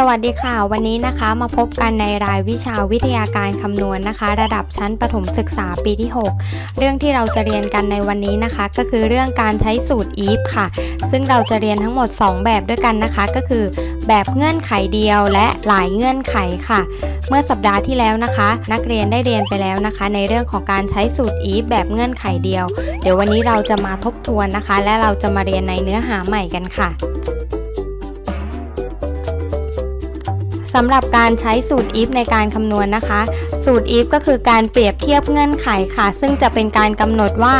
สวัสดีค่ะ วันนี้นะคะมาพบกันในรายวิชาวิทยาการคำนวณนะคะ ระดับชั้นประถมศึกษาปีที่ 6 เรื่องที่เราจะเรียนกันในวันนี้นะคะ ก็คือเรื่องการใช้สูตร if ค่ะ ซึ่งเราจะเรียนทั้งหมด 2 แบบด้วยกันนะคะ ก็คือ แบบเงื่อนไขเดียวและหลายเงื่อนไขค่ะ เมื่อสัปดาห์ที่แล้วนะคะ นักเรียนได้เรียนไปแล้วนะคะ ในเรื่องของการใช้สูตร if แบบเงื่อนไขเดียว เดี๋ยววันนี้เราจะมาทบทวนนะคะ และเราจะมาเรียนในเนื้อหาใหม่กันค่ะ สำหรับการใช้สูตร if ในการคำนวณนะคะ สูตร if ก็คือการเปรียบเทียบเงื่อนไขค่ะ ซึ่งจะเป็นการกำหนดว่า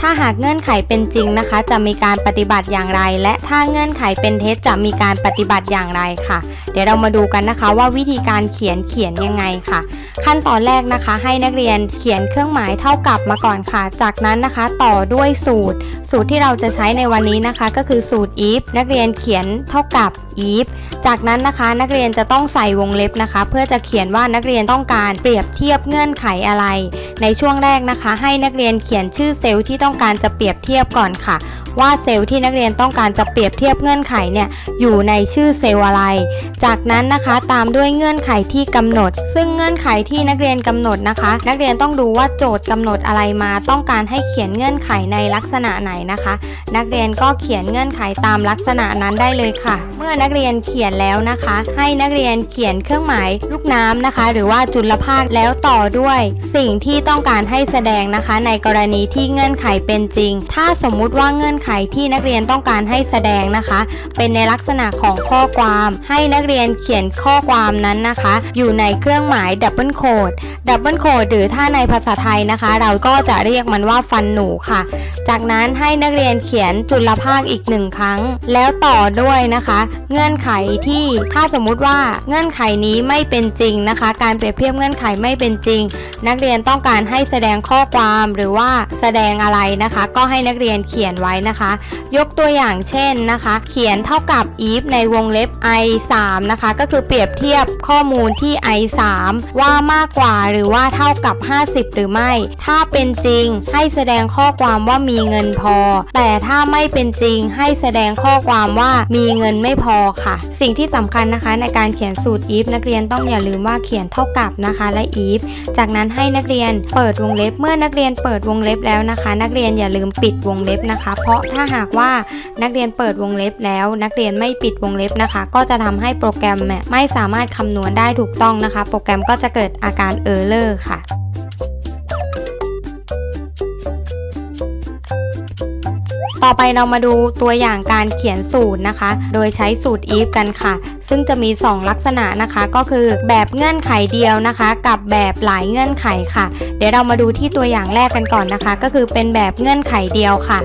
ถ้าหากเงื่อนไขเป็นจริงนะคะ จะมีการปฏิบัติอย่างไร และถ้าเงื่อนไขเป็นเท็จจะมีการปฏิบัติอย่างไรค่ะ เดี๋ยวเรามาดูกันนะคะว่าวิธีการเขียนเขียนยังไงค่ะ ขั้นตอนแรกนะคะ ให้นักเรียนเขียนเครื่องหมายเท่ากับมาก่อนค่ะ จากนั้นนะคะต่อด้วยสูตร สูตรที่เราจะใช้ในวันนี้นะคะ ก็คือสูตร if นักเรียนเขียนเท่ากับ if จากนั้นนะคะนักเรียนจะต้องใส่วงเล็บนะคะ เพื่อจะเขียนว่านักเรียนต้องการเปรียบเทียบเงื่อนไขอะไร ในช่วงแรกนะคะ ให้นักเรียนเขียนชื่อเซลล์ที่ต้ององการจะเปรียบเทียบก่อนค่ะ ว่าเซลล์ที่นักเรียนต้องการจะเปรียบเทียบเงื่อนไขเนี่ยอยู่ในชื่อเซลล์อะไร จากนั้นนะคะตามด้วยเงื่อนไขที่กำหนด ซึ่งเงื่อนไขที่นักเรียนกำหนดนะคะ นักเรียนต้องดูว่าโจทย์กำหนดอะไรมา ต้องการให้เขียนเงื่อนไขในลักษณะไหนนะคะ นักเรียนก็เขียนเงื่อนไขตามลักษณะนั้นได้เลยค่ะ เมื่อนักเรียนเขียนแล้วนะคะ ให้นักเรียนเขียนเครื่องหมายลูกน้ำนะคะ หรือว่าจุลภาคแล้วต่อด้วย สิ่งที่ต้องการให้แสดงนะคะ ในกรณีที่เงื่อนไขเป็นจริง ถ้าสมมุติว่าเงื่อนไขที่นักเรียนต้องการให้แสดงนะคะ เป็นในลักษณะของข้อความ ให้นักเรียนเขียนข้อความนั้นนะคะ อยู่ในเครื่องหมายดับเบิลโคดดับเบิลโคดหรือถ้าในภาษาไทยนะคะ เราก็จะเรียกมันว่าฟันหนูค่ะ จากนั้นให้นักเรียนเขียนจุลภาคอีกหนึ่งครั้ง แล้วต่อด้วยนะคะ เงื่อนไขที่ถ้าสมมุติว่าเงื่อนไขนี้ไม่เป็นจริงนะคะ การเปรียบเทียบเงื่อนไขไม่เป็นจริง นักเรียนต้องการให้แสดงข้อความหรือว่าแสดงอะไรนะคะ ก็ให้นักเรียนเขียนไว้นะคะ ยกตัวอย่างเช่นนะคะ เขียนเท่ากับ if ในวงเล็บ i 3นะคะ ก็คือเปรียบเทียบข้อมูลที่ i 3ว่ามากกว่าหรือว่าเท่ากับ 50 หรือไม่ ถ้าเป็นจริงให้แสดงข้อความว่ามีเงินพอ แต่ถ้าไม่เป็นจริงให้แสดงข้อความว่ามีเงินไม่พอค่ะ สิ่งที่สำคัญนะคะในการเขียนสูตร if นักเรียนต้องอย่าลืมว่าเขียนเท่ากับนะคะและ if จากนั้นให้นักเรียนเปิดวงเล็บเมื่อนักเรียนเปิดวงเล็บแล้วนะคะ นักเรียนเรียนอย่าลืมปิดวงเล็บนะคะ เพราะถ้าหากว่านักเรียนเปิดวงเล็บแล้ว นักเรียนไม่ปิดวงเล็บนะคะ ก็จะทำให้โปรแกรมไม่สามารถคำนวณได้ถูกต้องนะคะ โปรแกรมก็จะเกิดอาการเออร์เลอร์ค่ะ อไปเรามาดูตัวอย่างการเขียนสูตรนะคะ โดยใช้สูตร if กันค่ะ ซึ่งจะมี 2 ลักษณะนะคะ ก็คือแบบเงื่อนไขเดียวนะคะ กับแบบหลายเงื่อนไขค่ะ เดี๋ยวเรามาดูที่ตัวอย่างแรกกันก่อนนะคะ ก็คือเป็นแบบเงื่อนไขเดียวค่ะ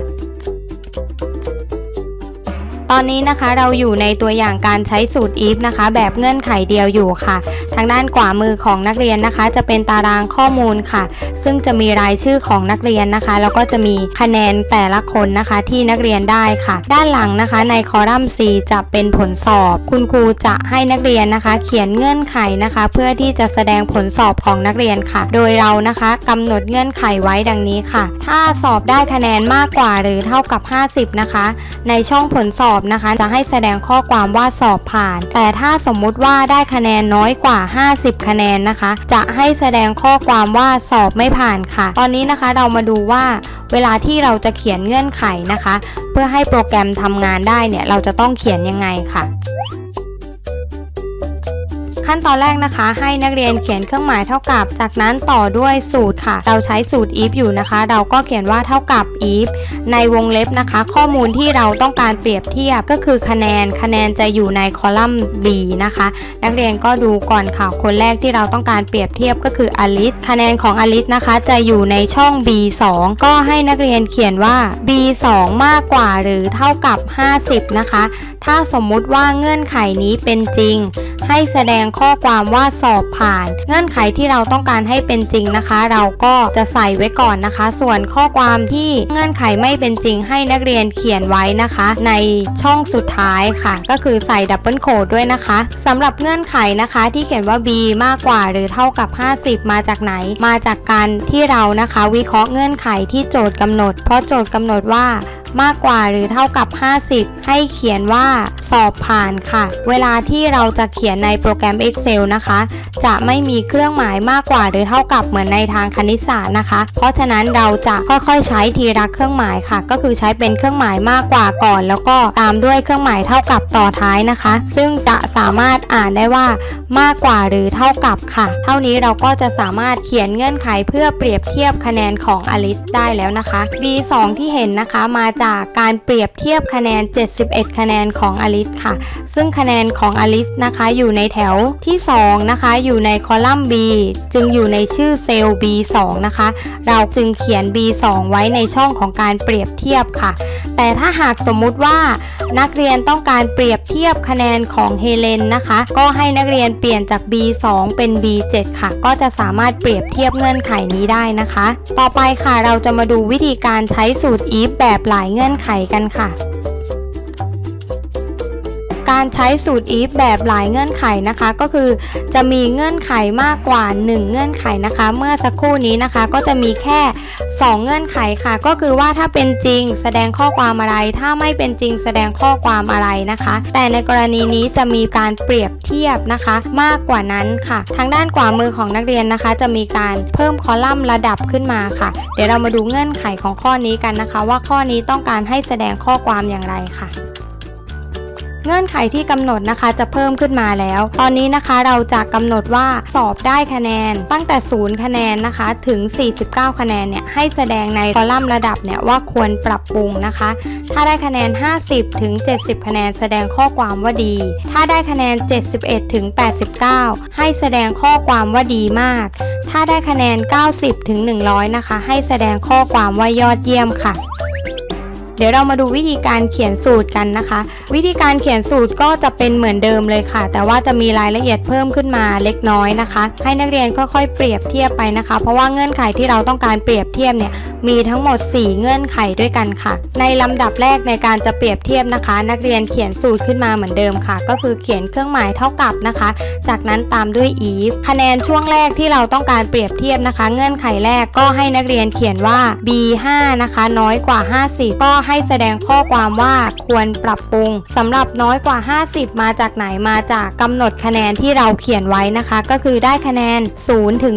ตอนนี้นะคะเราอยู่ในตัวอย่างการใช้สูตร if นะคะ แบบเงื่อนไขเดียวอยู่ค่ะ ทางด้านขวามือของนักเรียนนะคะ จะเป็นตารางข้อมูลค่ะ ซึ่งจะมีรายชื่อของนักเรียนนะคะ แล้วก็จะมีคะแนนแต่ละคนนะคะที่นักเรียนได้ค่ะ ด้านหลังนะคะ ในคอลัมน์ C จะเป็นผลสอบ คุณครูจะให้นักเรียนนะคะ เขียนเงื่อนไขนะคะ เพื่อที่จะแสดงผลสอบของนักเรียนค่ะ โดยเรานะคะกำหนดเงื่อนไขไว้ดังนี้ค่ะ ถ้าสอบได้คะแนนมากกว่าหรือเท่ากับ 50 นะคะ ในช่องผลสอบนะคะ จะให้แสดงข้อความว่าสอบผ่าน แต่ถ้าสมมุติว่าได้คะแนนน้อยกว่า 50 คะแนนนะคะ จะให้แสดงข้อความว่าสอบไม่ผ่านค่ะ ตอนนี้นะคะเรามาดูว่าเวลาที่เราจะเขียนเงื่อนไขนะคะ เพื่อให้โปรแกรมทำงานได้เนี่ยเราจะต้องเขียนยังไงค่ะ ขั้นตอนแรกนะคะ ให้นักเรียนเขียนเครื่องหมายเท่ากับ จากนั้นต่อด้วยสูตรค่ะ เราใช้สูตร if อยู่นะคะ เราก็เขียนว่าเท่ากับ if ในวงเล็บนะคะ ข้อมูลที่เราต้องการเปรียบเทียบก็คือคะแนนคะแนนจะอยู่ในคอลัมน์ B นะคะ นักเรียนก็ดูก่อนค่ะคนแรกที่เราต้องการเปรียบเทียบก็คืออลิสคะแนนของอลิสนะคะ จะอยู่ในช่อง B2 ก็ให้นักเรียนเขียนว่า B2 มากกว่าหรือเท่ากับ 50 นะคะ ถ้าสมมุติว่าเงื่อนไขนี้เป็นจริง ให้แสดงข้อความว่าสอบผ่าน เงื่อนไขที่เราต้องการให้เป็นจริงนะคะ เราก็จะใส่ไว้ก่อนนะคะ ส่วนข้อความที่เงื่อนไขไม่เป็นจริงให้นักเรียนเขียนไว้นะคะ ในช่องสุดท้ายค่ะ ก็คือใส่ดับเบิลโคดด้วยนะคะสำหรับเงื่อนไขนะคะที่เขียนว่า b มากกว่าหรือเท่ากับ 50 มาจากไหน มาจากการที่เรานะคะ วิเคราะห์เงื่อนไขที่โจทย์กำหนด เพราะโจทย์กำหนดว่ามากกว่าหรือเท่ากับ 50 ให้เขียนว่าสอบผ่านค่ะ เวลาที่เราจะเขียนในโปรแกรม Excel นะคะ จะไม่มีเครื่องหมายมากกว่าหรือเท่ากับเหมือนในทางคณิตศาสตร์นะคะ เพราะฉะนั้นเราจะค่อยๆ ใช้ทีละเครื่องหมายค่ะ ก็คือใช้เป็นเครื่องหมายมากกว่าก่อน แล้วก็ตามด้วยเครื่องหมายเท่ากับต่อท้ายนะคะ ซึ่งจะสามารถอ่านได้ว่ามากกว่าหรือเท่ากับค่ะ เท่านี้เราก็จะสามารถเขียนเงื่อนไขเพื่อเปรียบเทียบคะแนนของอลิสได้แล้วนะคะ B2 ที่เห็นนะคะมาจากการเปรียบเทียบคะแนน 71 คะแนนของอลิสค่ะ ซึ่งคะแนนของอลิสนะคะอยู่ในแถวที่ 2 นะคะ อยู่ในคอลัมน์ B จึงอยู่ในชื่อเซลล์ B2 นะคะ เราจึงเขียน B2 ไว้ในช่องของการเปรียบเทียบค่ะ แต่ถ้าหากสมมุติว่านักเรียนต้องการเปรียบเทียบคะแนนของเฮเลนนะคะ ก็ให้นักเรียนเปลี่ยนจาก B2 เป็น B7 ค่ะ ก็จะสามารถเปรียบเทียบเงื่อนไขนี้ได้นะคะ ต่อไปค่ะเราจะมาดูวิธีการใช้สูตร if แบบหลายเงื่อนไขกันค่ะ การใช้สูตร if แบบหลายเงื่อนไขนะคะ ก็คือจะมีเงื่อนไขมากกว่า 1 เงื่อนไขนะคะ เมื่อสักครู่นี้นะคะก็จะมีแค่ 2 เงื่อนไขค่ะ ก็คือว่าถ้าเป็นจริงแสดงข้อความอะไร ถ้าไม่เป็นจริงแสดงข้อความอะไรนะคะ แต่ในกรณีนี้จะมีการเปรียบเทียบนะคะ มากกว่านั้นค่ะ ทางด้านขวามือของนักเรียนนะคะ จะมีการเพิ่มคอลัมน์ระดับขึ้นมาค่ะ เดี๋ยวเรามาดูเงื่อนไขของข้อนี้กันนะคะ ว่าข้อนี้ต้องการให้แสดงข้อความอย่างไรค่ะ เงื่อนไขที่กำหนดนะคะจะเพิ่มขึ้นมาแล้ว ตอนนี้นะคะเราจะกำหนดว่าสอบได้คะแนน ตั้งแต่ 0 คะแนนนะคะถึง 49 คะแนนเนี่ยให้แสดงในคอลัมน์ระดับเนี่ยว่าควรปรับปรุงนะคะ ถ้าได้คะแนน 50 ถึง 70 คะแนนแสดงข้อความว่าดี ถ้าได้คะแนน 71 ถึง 89 ให้แสดงข้อความว่าดีมาก ถ้าได้คะแนน 90 ถึง 100 นะคะ ให้แสดงข้อความว่ายอดเยี่ยมค่ะ เดี๋ยวเรามาดูวิธีการเขียนสูตรกันนะคะ วิธีการเขียนสูตรก็จะเป็นเหมือนเดิมเลยค่ะ แต่ว่าจะมีรายละเอียดเพิ่มขึ้นมาเล็กน้อยนะคะ ให้นักเรียนค่อยๆ เปรียบเทียบไปนะคะ เพราะว่าเงื่อนไขที่เราต้องการเปรียบเทียบเนี่ยมีทั้งหมด 4 เงื่อนไขด้วยกันค่ะ ในลำดับแรกในการจะเปรียบเทียบนะคะ นักเรียนเขียนสูตรขึ้นมาเหมือนเดิมค่ะ ก็คือเขียนเครื่องหมายเท่ากับนะคะ จากนั้นตามด้วย if คะแนนช่วงแรกที่เราต้องการเปรียบเทียบนะคะ เงื่อนไขแรกก็ให้นักเรียนเขียนว่า b5 นะคะน้อยกว่า 50ก็ให้แสดงข้อความว่าควรปรับปรุงสำหรับน้อยกว่า 50 มาจากไหนมาจากกำหนดคะแนนที่เราเขียนไว้นะคะ ก็คือได้คะแนน0ถึง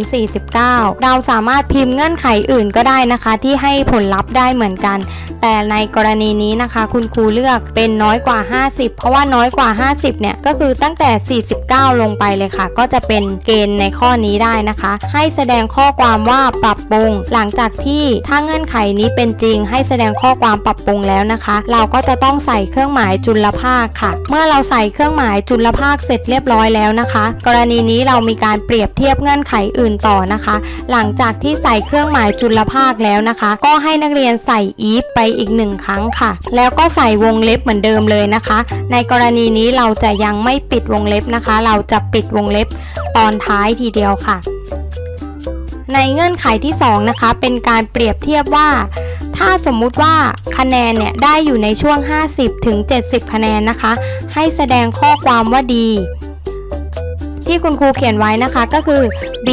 49 เราสามารถพิมพ์เงื่อนไขอื่นก็ได้นะคะ ที่ให้ผลลัพธ์ได้เหมือนกัน แต่ในกรณีนี้นะคะ คุณครูเลือกเป็นน้อยกว่า 50 เพราะว่าน้อยกว่า 50 เนี่ย ก็คือตั้งแต่ 49 ลงไปเลยค่ะ ก็จะเป็นเกณฑ์ในข้อนี้ได้นะคะ ให้แสดงข้อความว่าปรับปรุง หลังจากที่ถ้าเงื่อนไขนี้เป็นจริง ให้แสดงข้อความปรับปรุงแล้วนะคะ เราก็จะต้องใส่เครื่องหมายจุลภาคค่ะ เมื่อเราใส่เครื่องหมายจุลภาคเสร็จเรียบร้อยแล้วนะคะ กรณีนี้เรามีการเปรียบเทียบเงื่อนไขอื่นต่อนะคะ หลังจากที่ใส่เครื่องหมายจุลภาคแล้วนะคะ ก็ให้นักเรียนใส่ if ไปอีกหนึ่งครั้งค่ะ แล้วก็ใส่วงเล็บเหมือนเดิมเลยนะคะ ในกรณีนี้เราจะยังไม่ปิดวงเล็บนะคะ เราจะปิดวงเล็บตอนท้ายทีเดียวค่ะ ในเงื่อนไขที่ 2 นะคะ เป็นการเปรียบเทียบว่า ถ้าสมมุติว่าคะแนนเนี่ยได้อยู่ในช่วง 50ถึง70 คะแนนนะคะ ให้แสดงข้อความว่าดี ที่คุณครูเขียนไว้นะคะก็คือ B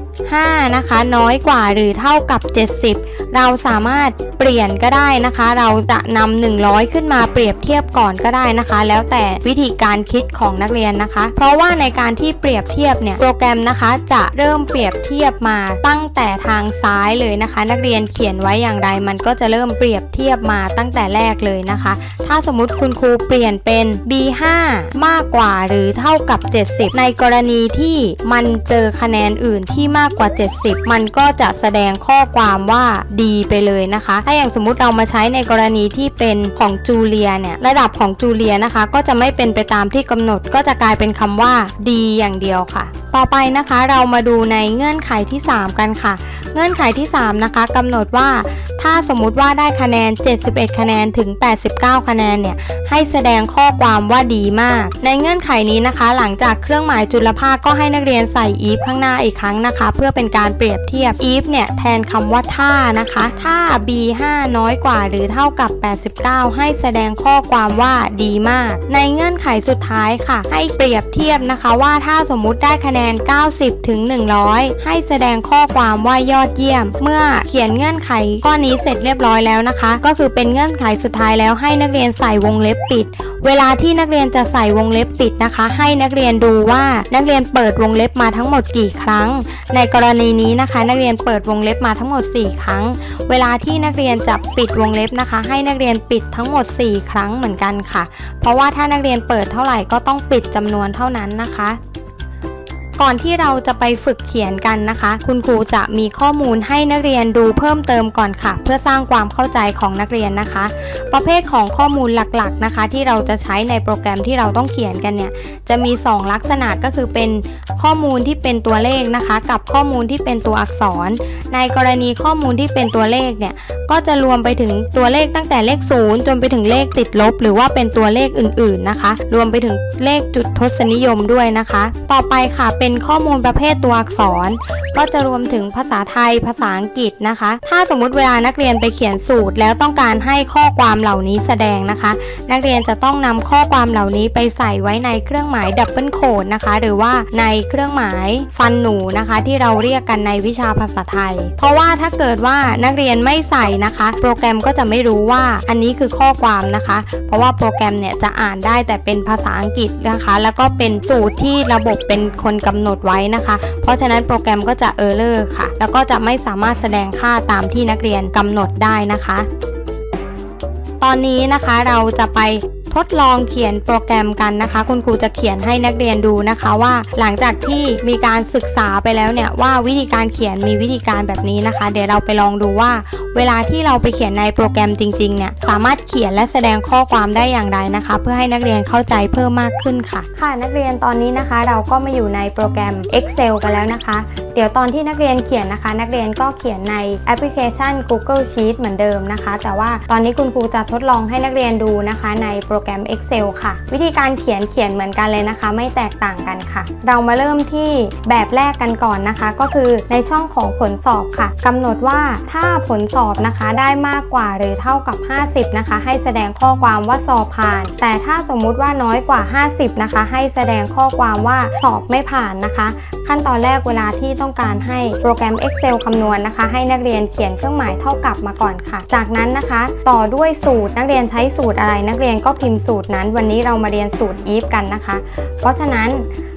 5นะคะน้อยกว่าหรือเท่ากับ 70 เราสามารถเปลี่ยนก็ได้นะคะ เราจะนำ100 ขึ้นมาเปรียบเทียบก่อนก็ได้นะคะ แล้วแต่วิธีการคิดของนักเรียนนะคะ เพราะว่าในการที่เปรียบเทียบเนี่ยโปรแกรมนะคะจะเริ่มเปรียบเทียบมาตั้งแต่ทางซ้ายเลยนะคะ นักเรียนเขียนไว้อย่างไร มันก็จะเริ่มเปรียบเทียบมาตั้งแต่แรกเลยนะคะ ถ้าสมมติคุณครูเปลี่ยนเป็น B5 มากกว่าหรือเท่ากับ 70 ในกรณีที่มันเจอคะแนนอื่นที่มากกว่า 70 มันก็จะแสดงข้อความว่าดีไปเลยนะคะ ถ้าอย่างสมมุติเรามาใช้ในกรณีที่เป็นของจูเลียเนี่ยระดับของจูเลียนะคะ ก็จะไม่เป็นไปตามที่กำหนดก็จะกลายเป็นคำว่าดีอย่างเดียวค่ะ ต่อไปนะคะเรามาดูในเงื่อนไขที่ 3 กันค่ะ เงื่อนไขที่ 3 นะคะกำหนดว่าถ้าสมมุติว่าได้คะแนน 71 คะแนนถึง 89 คะแนนเนี่ยให้แสดงข้อความว่าดีมาก ในเงื่อนไขนี้นะคะ หลังจากเครื่องหมายจุลภาคก็ให้นักเรียนใส่ if ข้างหน้าอีกครั้งนะคะ เพื่อเป็นการเปรียบเทียบ if เนี่ยแทนคำว่าถ้านะคะ ถ้า b5 น้อยกว่าหรือเท่ากับ 89 ให้แสดงข้อความว่าดีมาก ในเงื่อนไขสุดท้ายค่ะ ให้เปรียบเทียบนะคะว่าถ้าสมมุติได้คะแนน90 ถึง 100 ให้แสดงข้อความว่ายอดเยี่ยม เมื่อเขียนเงื่อนไขข้อนี้นี้เสร็จเรียบร้อยแล้วนะคะ ก็คือเป็นเงื่อนไขสุดท้ายแล้วให้นักเรียนใส่วงเล็บปิด เวลาที่นักเรียนจะใส่วงเล็บปิดนะคะ ให้นักเรียนดูว่านักเรียนเปิดวงเล็บมาทั้งหมดกี่ครั้ง ในกรณีนี้นะคะ นักเรียนเปิดวงเล็บมาทั้งหมด 4 ครั้ง เวลาที่นักเรียนจะปิดวงเล็บนะคะ ให้นักเรียนปิดทั้งหมด 4 ครั้งเหมือนกันค่ะ เพราะว่าถ้านักเรียนเปิดเท่าไหร่ก็ต้องปิดจำนวนเท่านั้นนะคะ ก่อนที่เราจะไปฝึกเขียนกันนะคะ คุณครูจะมีข้อมูลให้นักเรียนดูเพิ่มเติมก่อนค่ะ เพื่อสร้างความเข้าใจของนักเรียนนะคะ ประเภทของข้อมูลหลักๆนะคะ ที่เราจะใช้ในโปรแกรมที่เราต้องเขียนกันเนี่ยจะมี 2 ลักษณะก็คือเป็นข้อมูลที่เป็นตัวเลขนะคะ กับข้อมูลที่เป็นตัวอักษร ในกรณีข้อมูลที่เป็นตัวเลขเนี่ยก็จะรวมไปถึงตัวเลขตั้งแต่เลขศูนย์จนไปถึงเลขติดลบ หรือว่าเป็นตัวเลขอื่นๆนะคะ รวมไปถึงเลขจุดทศนิยมด้วยนะคะ ต่อไปค่ะเป็น็นข้อมูลประเภทตัวอักษร ก็จะรวมถึงภาษาไทยภาษาอังกฤษนะคะ ถ้าสมมุติเวลานักเรียนไปเขียนสูตร แล้วต้องการให้ข้อความเหล่านี้แสดงนะคะ นักเรียนจะต้องนำข้อความเหล่านี้ไปใส่ไว้ในเครื่องหมายดับเบิลโคดนะคะ หรือว่าในเครื่องหมายฟันหนูนะคะ ที่เราเรียกกันในวิชาภาษาไทย เพราะว่าถ้าเกิดว่านักเรียนไม่ใส่นะคะ โปรแกรมก็จะไม่รู้ว่าอันนี้คือข้อความนะคะ เพราะว่าโปรแกรมเนี่ยจะอ่านได้แต่เป็นภาษาอังกฤษนะคะ แล้วก็เป็นสูตรที่ระบบเป็นคนกำหนดไว้นะคะ เพราะฉะนั้นโปรแกรมก็จะเออร์เลอร์ค่ะ แล้วก็จะไม่สามารถแสดงค่าตามที่นักเรียนกำหนดได้นะคะ ตอนนี้นะคะเราจะไป ทดลองเขียนโปรแกรมกันนะคะ คุณครูจะเขียนให้นักเรียนดูนะคะว่า หลังจากที่มีการศึกษาไปแล้วเนี่ยว่าวิธีการเขียนมีวิธีการแบบนี้นะคะ เดี๋ยวเราไปลองดูว่า เวลาที่เราไปเขียนในโปรแกรมจริงๆเนี่ยสามารถเขียนและแสดงข้อความได้อย่างไรนะคะ เพื่อให้นักเรียนเข้าใจเพิ่มมากขึ้นค่ะ ค่ะนักเรียนตอนนี้นะคะ เราก็มาอยู่ในโปรแกรม Excel กันแล้วนะคะ เดี๋ยวตอนที่นักเรียนเขียนนะคะ นักเรียนก็เขียนในแอปพลิเคชัน Google Sheet เหมือนเดิมนะคะ แต่ว่าตอนนี้คุณครูจะทดลองให้นักเรียนดูนะคะในโปรแกรม Excel ค่ะ วิธีการเขียนเขียนเหมือนกันเลยนะคะ ไม่แตกต่างกันค่ะ เรามาเริ่มที่แบบแรกกันก่อนนะคะ ก็คือในช่องของผลสอบค่ะกำหนดว่าถ้าผลสอบนะคะได้มากกว่าหรือเท่ากับ 50 นะคะ ให้แสดงข้อความว่าสอบผ่าน แต่ถ้าสมมุติว่าน้อยกว่า 50 นะคะ ให้แสดงข้อความว่าสอบไม่ผ่านนะคะ ขั้นตอนแรกเวลาที่ต้องการให้โปรแกรม Excel คำนวณนะคะ ให้นักเรียนเขียนเครื่องหมายเท่ากับมาก่อนค่ะ จากนั้นนะคะ ต่อด้วยสูตรนักเรียนใช้สูตรอะไร นักเรียนก็พิมพ์สูตรนั้น วันนี้เรามาเรียนสูตร if กันนะคะ เพราะฉะนั้น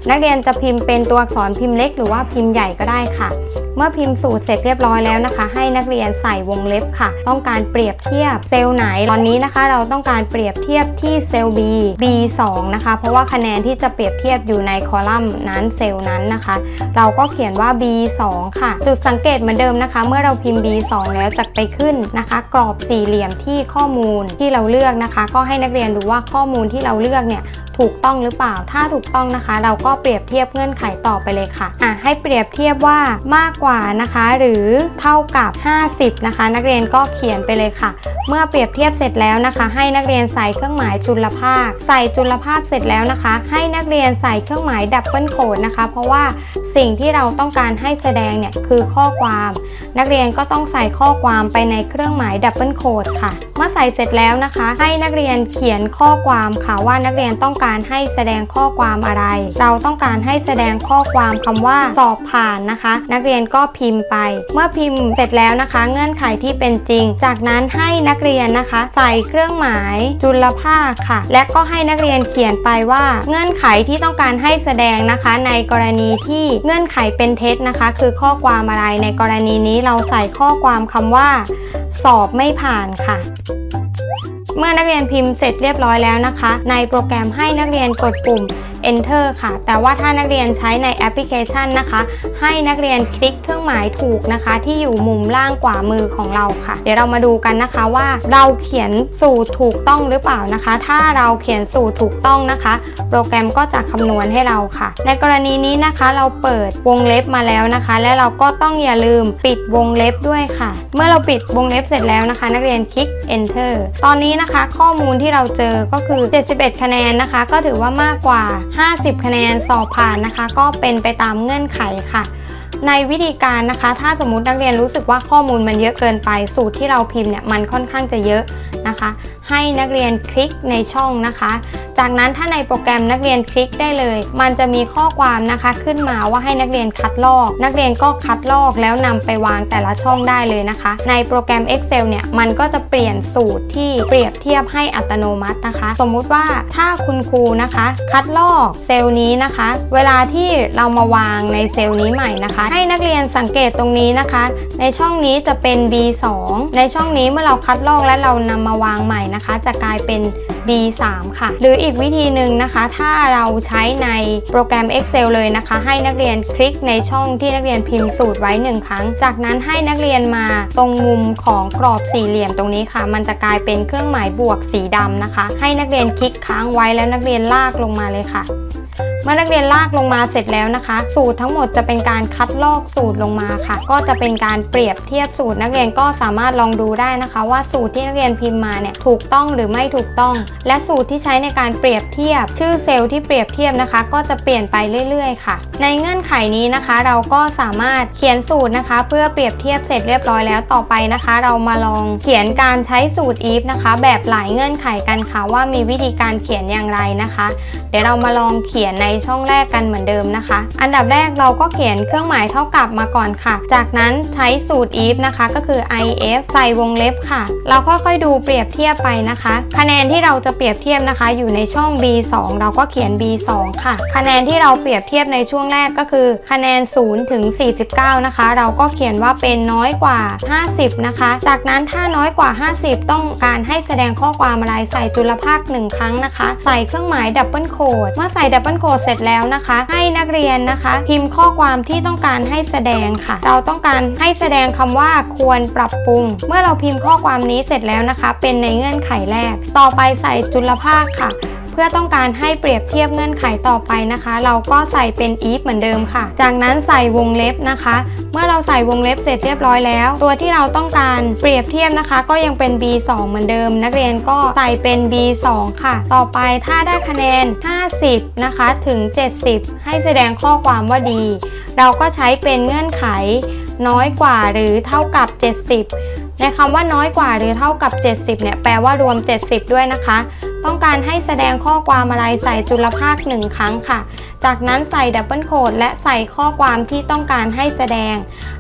นักเรียนจะพิมพ์เป็นตัวอักษรพิมพ์เล็กหรือว่าพิมพ์ใหญ่ก็ได้ค่ะ เมื่อพิมพ์สูตรเสร็จเรียบร้อยแล้วนะคะ ให้นักเรียนใส่วงเล็บค่ะ ต้องการเปรียบเทียบเซลล์ไหนตอนนี้นะคะ เราต้องการเปรียบเทียบที่เซลล์ B B2 นะคะ เพราะว่าคะแนนที่จะเปรียบเทียบอยู่ในคอลัมน์นั้นเซลล์นั้นนะคะ เราก็เขียนว่า B2 ค่ะ จุดสังเกตเหมือนเดิมนะคะ เมื่อเราพิมพ์ B2 แล้วจะไปขึ้นนะคะ กรอบสี่เหลี่ยมที่ข้อมูลที่เราเลือกนะคะ ก็ให้นักเรียนดูว่าข้อมูลที่เราเลือกเนี่ยถูกต้องหรือเปล่า ถ้าถูกต้องนะคะ เราก็เปรียบเทียบเงื่อนไขต่อไปเลยค่ะอะให้เปรียบเทียบว่ามากกว่านะคะ หรือเท่ากับ 50 นะคะ นักเรียนก็เขียนไปเลยค่ะ เมื่อเปรียบเทียบเสร็จแล้วนะคะ ให้นักเรียนใส่เครื่องหมายจุลภาค ใส่จุลภาคเสร็จแล้วนะคะ ให้นักเรียนใส่เครื่องหมายดับเบิลโคดนะคะ เพราะว่า สิ่งที่เราต้องการให้แสดงเนี่ยคือข้อความ นักเรียนก็ต้องใส่ข้อความไปในเครื่องหมายดับเบิลโคดค่ะ เมื่อใส่เสร็จแล้วนะคะ ให้นักเรียนเขียนข้อความค่ะว่านักเรียนต้องการให้แสดงข้อความอะไร เราต้องการให้แสดงข้อความคำว่าสอบผ่านนะคะ นักเรียนก็พิมพ์ไป เมื่อพิมพ์เสร็จแล้วนะคะ เงื่อนไขที่เป็นจริง จากนั้นให้นักเรียนนะคะ ใส่เครื่องหมายจุลภาคค่ะ และก็ให้นักเรียนเขียนไปว่า เงื่อนไขที่ต้องการให้แสดงนะคะ ในกรณีที่เงื่อนไขเป็นเท็จนะคะ คือข้อความอะไรในกรณีนี้เราใส่ข้อความคำว่า สอบไม่ผ่านค่ะ เมื่อนักเรียนพิมพ์เสร็จเรียบร้อยแล้วนะคะ ในโปรแกรมให้นักเรียนกดปุ่ม Enter ค่ะ แต่ว่าถ้านักเรียนใช้ในแอปพลิเคชันนะคะ ให้นักเรียนคลิกเครื่องหมายถูกนะคะ ที่อยู่มุมล่างขวามือของเราค่ะ เดี๋ยวเรามาดูกันนะคะว่าเราเขียนสูตรถูกต้องหรือเปล่านะคะ ถ้าเราเขียนสูตรถูกต้องนะคะ โปรแกรมก็จะคำนวณให้เราค่ะ ในกรณีนี้นะคะเราเปิดวงเล็บมาแล้วนะคะ และเราก็ต้องอย่าลืมปิดวงเล็บด้วยค่ะ เมื่อเราปิดวงเล็บเสร็จแล้วนะคะ นักเรียนคลิก enter ตอนนี้นะคะข้อมูลที่เราเจอก็คือ 71 คะแนนนะคะ ก็ถือว่ามากกว่า50 คะแนนสอบผ่านนะคะ ก็เป็นไปตามเงื่อนไขค่ะ ในวิธีการนะคะ ถ้าสมมตินักเรียนรู้สึกว่าข้อมูลมันเยอะเกินไป สูตรที่เราพิมพ์เนี่ยมันค่อนข้างจะเยอะนะคะ ให้นักเรียนคลิกในช่องนะคะ จากนั้นถ้าในโปรแกรมนักเรียนคลิกได้เลย มันจะมีข้อความนะคะขึ้นมาว่าให้นักเรียนคัดลอก นักเรียนก็คัดลอกแล้วนำไปวางแต่ละช่องได้เลยนะคะ ในโปรแกรม Excel เนี่ยมันก็จะเปลี่ยนสูตรที่เปรียบเทียบให้อัตโนมัตินะคะ สมมุติว่าถ้าคุณครูนะคะ คัดลอกเซลล์นี้นะคะ เวลาที่เรามาวางในเซลล์นี้ใหม่นะคะ ให้นักเรียนสังเกตตรงนี้นะคะ ในช่องนี้จะเป็น B2 ในช่องนี้เมื่อเราคัดลอกและเรานำมาวางใหม่นะคะ จะกลายเป็น B3 ค่ะ หรืออีกวิธีหนึ่งนะคะ ถ้าเราใช้ในโปรแกรม Excel เลยนะคะ ให้นักเรียนคลิกในช่องที่นักเรียนพิมพ์สูตรไว้หนึ่งครั้ง จากนั้นให้นักเรียนมาตรงมุมของกรอบสี่เหลี่ยมตรงนี้ค่ะ มันจะกลายเป็นเครื่องหมายบวกสีดำนะคะ ให้นักเรียนคลิกค้างไว้แล้วนักเรียนลากลงมาเลยค่ะ เมื่อนักเรียนลากลงมาเสร็จแล้วนะคะ สูตรทั้งหมดจะเป็นการคัดลอกสูตรลงมาค่ะ ก็จะเป็นการเปรียบเทียบสูตรนักเรียนก็สามารถลองดูได้นะคะ ว่าสูตรที่นักเรียนพิมพ์มาเนี่ยถูกต้องหรือไม่ถูกต้อง และสูตรที่ใช้ในการเปรียบเทียบ ชื่อเซลล์ที่เปรียบเทียบนะคะ ก็จะเปลี่ยนไปเรื่อย ๆ ค่ะ ในเงื่อนไขนี้นะคะ เราก็สามารถเขียนสูตรนะคะ เพื่อเปรียบเทียบเสร็จเรียบร้อยแล้วต่อไปนะคะ เรามาลองเขียนการใช้สูตร if นะคะ แบบหลายเงื่อนไขกันค่ะว่ามีวิธีการเขียนอย่างไรนะคะ เดี๋ยวเรามาลองเขียนในช่องแรกกันเหมือนเดิมนะคะ อันดับแรกเราก็เขียนเครื่องหมายเท่ากับมาก่อนค่ะ จากนั้นใช้สูตร if นะคะก็คือ if ใส่วงเล็บค่ะ เราค่อยๆดูเปรียบเทียบไปนะคะ คะแนนที่เราจะเปรียบเทียบนะคะ อยู่ในช่อง b2 เราก็เขียน b2 ค่ะ คะแนนที่เราเปรียบเทียบในช่วงแรกก็คือ คะแนน0ถึง49 นะคะ เราก็เขียนว่าเป็นน้อยกว่า 50 นะคะ จากนั้นถ้าน้อยกว่า 50 ต้องการให้แสดงข้อความอะไรใส่จุลภาคหนึ่งครั้งนะคะ ใส่เครื่องหมายดับเบิลโคดเมื่อใส่ดับเบิลโคดเสร็จแล้วนะคะ ให้นักเรียนนะคะ พิมพ์ข้อความที่ต้องการให้แสดงค่ะ เราต้องการให้แสดงคำว่าควรปรับปรุง เมื่อเราพิมพ์ข้อความนี้เสร็จแล้วนะคะ เป็นในเงื่อนไขแรก ต่อไปใส่จุลภาคค่ะ เพื่อต้องการให้เปรียบเทียบเงื่อนไขต่อไปนะคะ เราก็ใส่เป็น if เหมือนเดิมค่ะ จากนั้นใส่วงเล็บนะคะ เมื่อเราใส่วงเล็บเสร็จเรียบร้อยแล้ว ตัวที่เราต้องการเปรียบเทียบนะคะ ก็ยังเป็น b2 เหมือนเดิม นักเรียนก็ใส่เป็น b2 ค่ะ ต่อไปถ้าได้คะแนน 50 นะคะถึง 70 ให้แสดงข้อความว่าดี เราก็ใช้เป็นเงื่อนไขน้อยกว่าหรือเท่ากับ 70 ในคำว่าน้อยกว่าหรือเท่ากับ 70 เนี่ย แปลว่ารวม 70 ด้วยนะคะ ต้องการให้แสดงข้อความอะไรใส่จุลภาคหนึ่งครั้งค่ะ จากนั้นใส่ดับเบิลโคดและใส่ข้อความที่ต้องการให้แสดง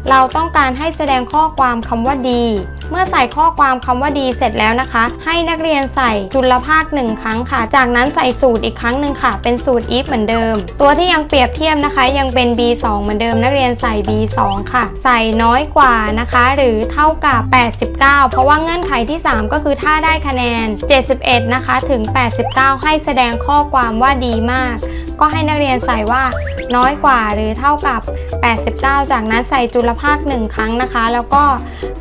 เราต้องการให้แสดงข้อความคำว่าดี เมื่อใส่ข้อความคำว่าดีเสร็จแล้วนะคะ ให้นักเรียนใส่จุลภาคหนึ่งครั้งค่ะ จากนั้นใส่สูตรอีกครั้งหนึ่งค่ะ เป็นสูตร if เหมือนเดิม ตัวที่ยังเปรียบเทียบนะคะ ยังเป็น b2 เหมือนเดิม นักเรียนใส่ b2 ค่ะ ใส่น้อยกว่านะคะ หรือเท่ากับ 89 เพราะว่าเงื่อนไขที่ 3 ก็คือถ้าได้คะแนน 71 นะคะถึงถึง 89 ให้แสดงข้อความว่าดีมาก ก็ให้นักเรียนใส่ว่าน้อยกว่าหรือเท่ากับ 89 จากนั้นใส่จุลภาค 1 ครั้งนะคะ แล้วก็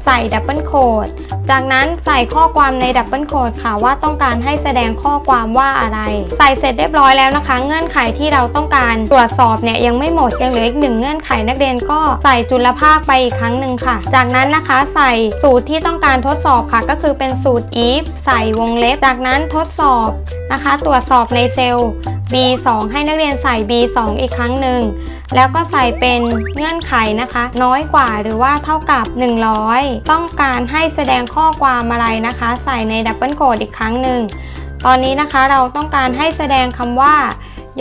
ใส่ดับเบิลโคดจากนั้นใส่ข้อความในดับเบิลโคดค่ะว่าต้องการให้แสดงข้อความว่าอะไร ใส่เสร็จเรียบร้อยแล้วนะคะ เงื่อนไขที่เราต้องการตรวจสอบเนี่ยยังไม่หมดยังเหลืออีกหนึ่งเงื่อนไขนักเรียนก็ใส่จุลภาคไปอีกครั้งหนึ่งค่ะ จากนั้นนะคะใส่สูตรที่ต้องการทดสอบค่ะ ก็คือเป็นสูตร if ใส่วงเล็บ จากนั้นทดสอบนะคะ ตรวจสอบในเซลล์ B2 ให้นักเรียนใส่ B2 อีกครั้งหนึ่ง แล้วก็ใส่เป็นเงื่อนไขนะคะ น้อยกว่าหรือว่าเท่ากับ 100 ต้องการให้แสดงข้อความอะไรนะคะ ใส่ในดับเบิลโคดอีกครั้งหนึ่ง ตอนนี้นะคะเราต้องการให้แสดงคำว่า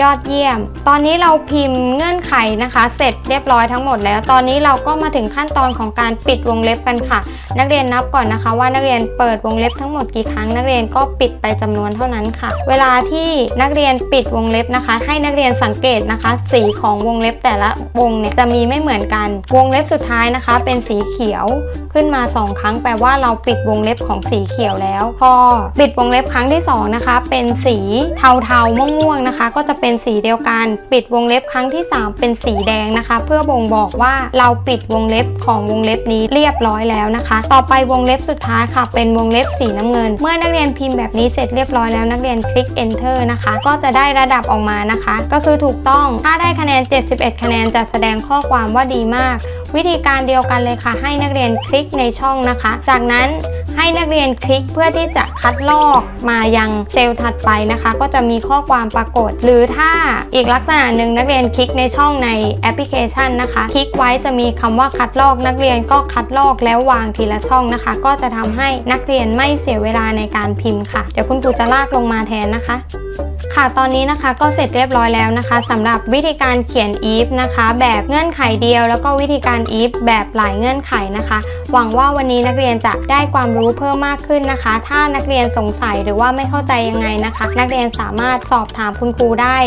ยอดเยี่ยม ตอนนี้เราพิมพ์เงื่อนไขนะคะ เสร็จเรียบร้อยทั้งหมดแล้ว ตอนนี้เราก็มาถึงขั้นตอนของการปิดวงเล็บกันค่ะ นักเรียนนับก่อนนะคะ ว่านักเรียนเปิดวงเล็บทั้งหมดกี่ครั้ง นักเรียนก็ปิดไปจำนวนเท่านั้นค่ะ เวลาที่นักเรียนปิดวงเล็บนะคะ ให้นักเรียนสังเกตนะคะ สีของวงเล็บแต่ละวงเนี่ยจะมีไม่เหมือนกัน วงเล็บสุดท้ายนะคะ เป็นสีเขียวขึ้นมา 2 ครั้งแปลว่าเราปิดวงเล็บของสีเขียวแล้ว พอปิดวงเล็บครั้งที่สองนะคะเป็นสีเทาๆม่วงๆนะคะ ก็จะเป็นสีเดียวกัน ปิดวงเล็บครั้งที่ 3 เป็นสีแดงนะคะ เพื่อบ่งบอกว่าเราปิดวงเล็บของวงเล็บนี้เรียบร้อยแล้วนะคะ ต่อไปวงเล็บสุดท้ายค่ะ เป็นวงเล็บสีน้ำเงิน เมื่อนักเรียนพิมพ์แบบนี้เสร็จเรียบร้อยแล้วนักเรียนคลิก enter นะคะ ก็จะได้ระดับออกมานะคะ ก็คือถูกต้องถ้าได้คะแนน 71 คะแนนจะแสดงข้อความว่าดีมาก วิธีการเดียวกันเลยค่ะ ให้นักเรียนคลิกในช่องนะคะ จากนั้นให้นักเรียนคลิกเพื่อที่จะคัดลอกมายังเซลล์ถัดไปนะคะ ก็จะมีข้อความปรากฏ หรือถ้าอีกลักษณะหนึ่งนักเรียนคลิกในช่องในแอปพลิเคชันนะคะ คลิกไว้จะมีคำว่าคัดลอกนักเรียนก็คัดลอกแล้ววางทีละช่องนะคะ ก็จะทำให้นักเรียนไม่เสียเวลาในการพิมพ์ค่ะเดี๋ยวคุณครูจะลากลงมาแทนนะคะ ค่ะตอนนี้นะคะก็เสร็จเรียบร้อยแล้วนะคะสำหรับวิธีการเขียน if นะคะ แบบเงื่อนไขเดียว แล้วก็วิธีการ if แบบหลายเงื่อนไขนะคะ หวังว่าวันนี้นักเรียนจะได้ความรู้เพิ่มมากขึ้นนะคะ ถ้านักเรียนสงสัยหรือว่าไม่เข้าใจยังไงนะคะ นักเรียนสามารถสอบถามคุณครูได้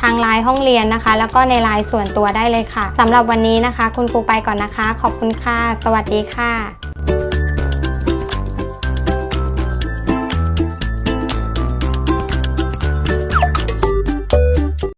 ทางไลน์ห้องเรียนนะคะ แล้วก็ในไลน์ส่วนตัวได้เลยค่ะสำหรับวันนี้นะคะ คุณครูไปก่อนนะคะ ขอบคุณค่ะ สวัสดีค่ะ